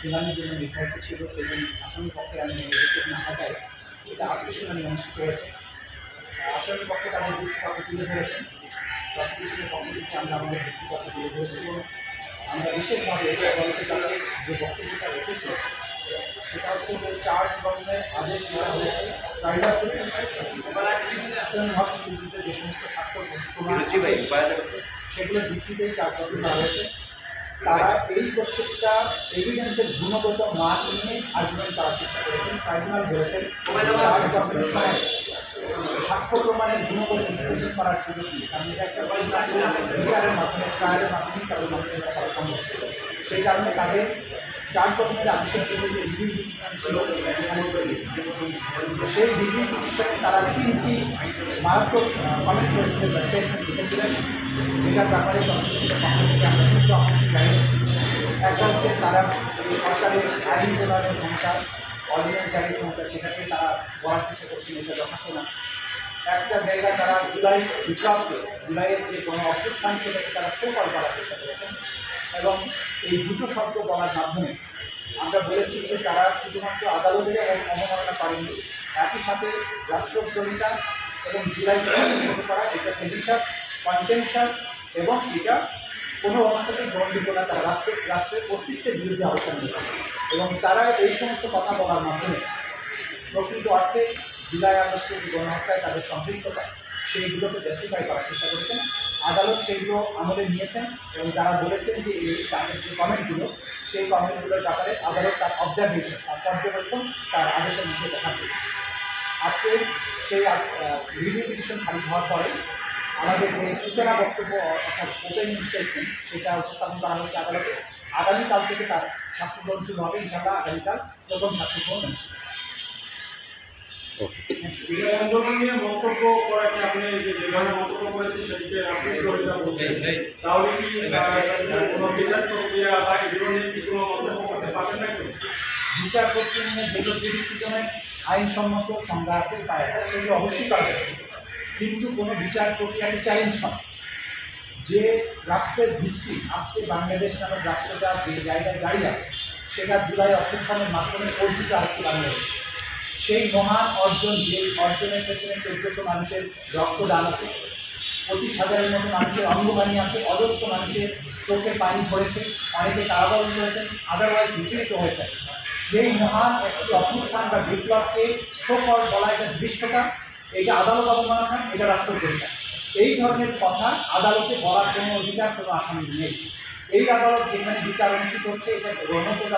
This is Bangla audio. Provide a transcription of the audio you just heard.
শুনানির জন্য নির্ধারিত ছিল জন্য আসামি পক্ষে আমি ম্যাজিস্ট্রেট না থাকায় এটা আজকে শুনানি অনুষ্ঠিত হয়েছে আসামি পক্ষে তাদের যুক্তিপত্র তুলে ধরেছেন। প্রসিকিউশনের পক্ষ থেকে আমরা আমাদের যুক্তিপত্র তুলে ধরেছি এবং আমরা বিশেষভাবে আদালতের কাছে যে বক্তব্যটা রেখেছি সেটা হচ্ছে যে চার্জ গঠনের আদেশ দেওয়া হয়েছে। প্রাইভেট হসপিটালটিতে যে সমস্ত স্বাক্ষর প্রমাণ আছে, সেগুলোর ভিত্তিতেই চার্জ গঠন করা হয়েছে। তারা এই প্রত্যেকটা এভিডেন্সের গুণগত মান নিয়ে আর্গুমেন্ট করার চেষ্টা করেছেন। ট্রাইব্যুনাল বলেছেন সাক্ষ্য প্রমাণের গুণগত বিশ্লেষণ করার সুযোগ নেই কারণ এটা একটা বিচারের মাধ্যমে ট্রায়ালের মাধ্যমে তাদের মাধ্যমে করা সম্ভব সেই কারণে তাদের চার আদেশের পূর্বে যে রিভিউ ছিল সেই রিভিউ পিটিশনে তারা তিনটি মারাত্মক কমেন্ট করেছিলেন বা স্টেটমেন্ট লিখেছিলেন। যেটার ব্যাপারে আমরা একটা হচ্ছে তারা সরকারের আইন প্রণয়নের ক্ষমতা অর্ডিন্যান্স জারির ক্ষমতা সেটাকে তারা বলার চেষ্টা করছেন এটা যথার্থ না। একটা জায়গায় তারা জুলাই বিপ্লবকে জুলাইয়ের যে কোনো অভ্যুত্থান সেটাকে তারা সুফল করার চেষ্টা করেছেন এবং এই দুটো শব্দ বলার মাধ্যমে আমরা বলেছি যে তারা শুধুমাত্র আদালতের অবমাননা করেনি একই সাথে রাষ্ট্রদ্রোহিতা এবং জুলাই করা, এটা সেডিশাস কন্টেনশাস এবং এটা কোনো অবস্থাতেই গ্রহণযোগ্য না, তারা রাষ্ট্রের রাষ্ট্রের অস্তিত্বের বিরুদ্ধে অবস্থান নিয়েছে এবং তারা এই সমস্ত কথা বলার মাধ্যমে প্রকৃত অর্থে জুলাই আগস্টের গণহত্যায় তাদের সম্পৃক্ততা, সেইগুলোকে জাস্টিফাই করার চেষ্টা করেছেন। আদালত সেইগুলো আমলে নিয়েছেন এবং তারা বলেছেন যে এই তাদের যে কমেন্টগুলো, সেই কমেন্টগুলোর ব্যাপারে আদালত তার অবজারভেশন তার পর্যবেক্ষণ, তার আদেশের মধ্যে দেখা দিয়েছে। আজকে সেই রিভিউ পিটিশন খারিজ হওয়ার পরে আমাদের যে সূচনা বক্তব্য অর্থাৎ ওপেন স্টেটমেন্ট সেটা উপস্থাপন করা হয়েছে আদালতে আগামীকাল থেকে তার সাক্ষীগ্রহণ শুরু হবে ইনশাআল্লাহ আগামীকাল প্রথম সাক্ষীগ্রহণ অনুষ্ঠিত আন্দোলন নিয়ে মন্তব্য করাকে আপনি যে যেভাবে মন্তব্য করেছেন সেটিকে আপনি গ্রহিতা বলছেন তাহলে কি কোনো বিচার প্রক্রিয়া বা এগুলো নিয়ে কি কোনো মন্তব্য করতে পারবেন না? বিচার প্রক্রিয়া নিয়ে যেগুলো ক্রিটিসিজমের আইনসম্মত সংজ্ঞা আছে তা সেগুলো অবশ্যই পাবে কিন্তু কোনো বিচার প্রক্রিয়াকে চ্যালেঞ্জ করে যে রাষ্ট্রের ভিত্তি, আজকে বাংলাদেশ নামক রাষ্ট্রটা যে জায়গায় দাঁড়িয়ে আছে, সেটা জুলাই অভ্যুত্থানের মাধ্যমে অর্জিত আরেকটি বাংলাদেশ। সেই মহান অর্জন, যে অর্জনের পেছনে চোদ্দশো মানুষের রক্তদান আছে, পঁচিশ হাজারের মতো মানুষের অঙ্গবাণী আছে, অজস্র মানুষের চোখে পানি ধরেছে অনেকে কারাবরণ করেছেন আদারওয়াইজ বিচলিত হয়েছে। সেই মহান একটি অভ্যুত্থান বা বিপ্লবকে সোফল বলা এটা দৃষ্টতা এটা আদালত অবমাননা এটা রাষ্ট্রদ্রোহিতা এই ধরনের কথা আদালতে বলার কোনো অধিকার, কোনো আসামি নেই। এই আদালত যেখানে বিচার অনুষ্ঠিত হচ্ছে, এটা গণপ্রদা